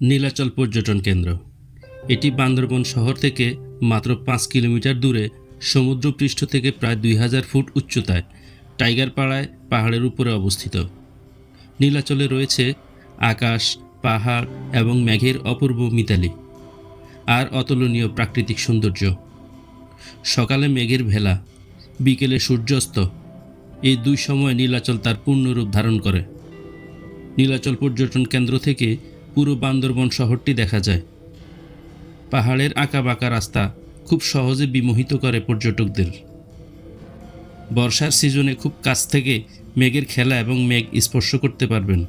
নীলাচল পর্যটন কেন্দ্র। এটি বান্দরবন শহর থেকে মাত্র পাঁচ কিলোমিটার দূরে সমুদ্রপৃষ্ঠ থেকে প্রায় দুই হাজার ফুট উচ্চতায়, টাইগার পাড়ায় পাহাড়ের উপরে অবস্থিত। নীলাচলে রয়েছে আকাশ, পাহাড় এবং মেঘের অপূর্ব মিতালি আর অতুলনীয় প্রাকৃতিক সৌন্দর্য। সকালে মেঘের ভেলা, বিকেলে সূর্যাস্ত। এই দুই সময় নীলাচল তার পূর্ণরূপ ধারণ করে। নীলাচল পর্যটন কেন্দ্র থেকে পুরো বান্দরবন শহরটি দেখা যায়। পাহাড়ের আঁকা বাঁকা রাস্তা খুব সহজে বিমোহিত করে পর্যটকদের। বর্ষার সিজনে খুব কাছ থেকে মেঘের খেলা এবং মেঘ স্পর্শ করতে পারবেন।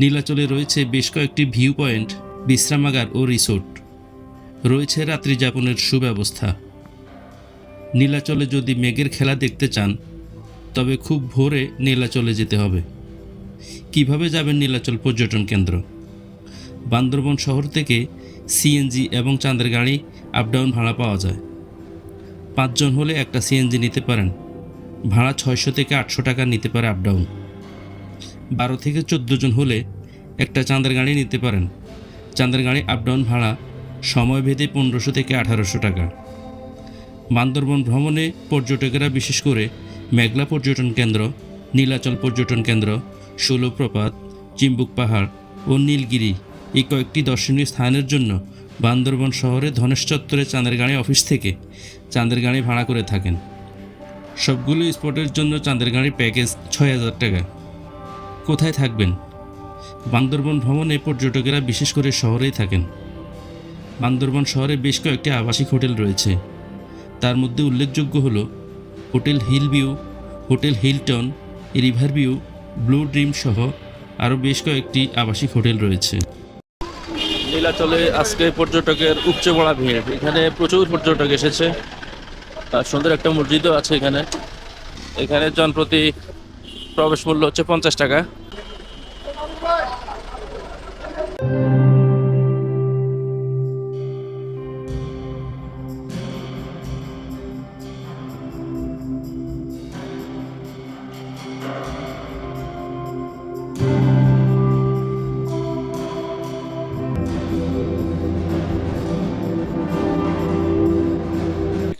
নীলাচলে রয়েছে বেশ কয়েকটি ভিউ পয়েন্ট, বিশ্রামাগার ও রিসোর্ট। রয়েছে রাত্রি যাপনের সুব্যবস্থা। নীলাচলে যদি মেঘের খেলা দেখতে চান, তবে খুব ভোরে নীলাচলে যেতে হবে। কীভাবে যাবেন নীলাচল পর্যটন কেন্দ্র? বান্দরবন শহর থেকে সিএনজি এবং চাঁদের গাড়ি আপ ডাউন ভাড়া পাওয়া যায়। পাঁচজন হলে একটা সিএনজি নিতে পারেন। ভাড়া ছয়শো থেকে আটশো টাকা নিতে পারে আপ ডাউন বারো থেকে চোদ্দ জন হলে একটা চাঁদের গাড়ি নিতে পারেন। চাঁদের গাড়ি আপ ডাউন ভাড়া সময় ভেদে পনেরোশো থেকে আঠারোশো টাকা। বান্দরবন ভ্রমণে পর্যটকেরা বিশেষ করে মেঘলা পর্যটন কেন্দ্র, নীলাচল পর্যটন কেন্দ্র ষোলপ্রপাত চিম্বুক পাহাড় ও নীলগিরি এই কয়েকটি দর্শনীয় স্থানের জন্য বান্দরবন শহরে ধনেশ চত্বরে চাঁদের গাড়ি অফিস থেকে চাঁদের গাড়ি ভাড়া করে থাকেন। সবগুলো স্পটের জন্য চাঁদের গাড়ির প্যাকেজ ছয় হাজার টাকা। কোথায় থাকবেন? বান্দরবন ভ্রমণে পর্যটকেরা বিশেষ করে শহরেই থাকেন। বান্দরবন শহরে বেশ কয়েকটি আবাসিক হোটেল রয়েছে। তার মধ্যে উল্লেখযোগ্য হল hotel hill view, hotel Hilton, river view blue dream সহ আরও বেশ কয়েকটি আবাসিক হোটেল রয়েছে। নীলাচলে আজকে পর্যটকের উপচে পড়া ভিড়। এখানে প্রচুর পর্যটক এসেছে। আর সুন্দর একটা মসজিদও আছে এখানে। এখানে জনপ্রতি প্রবেশ মূল্য হচ্ছে পঞ্চাশ টাকা।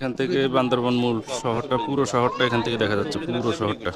এখান থেকে বান্দরবন মূল শহরটা পুরো শহরটা এখান থেকে দেখা যাচ্ছে পুরো শহরটা।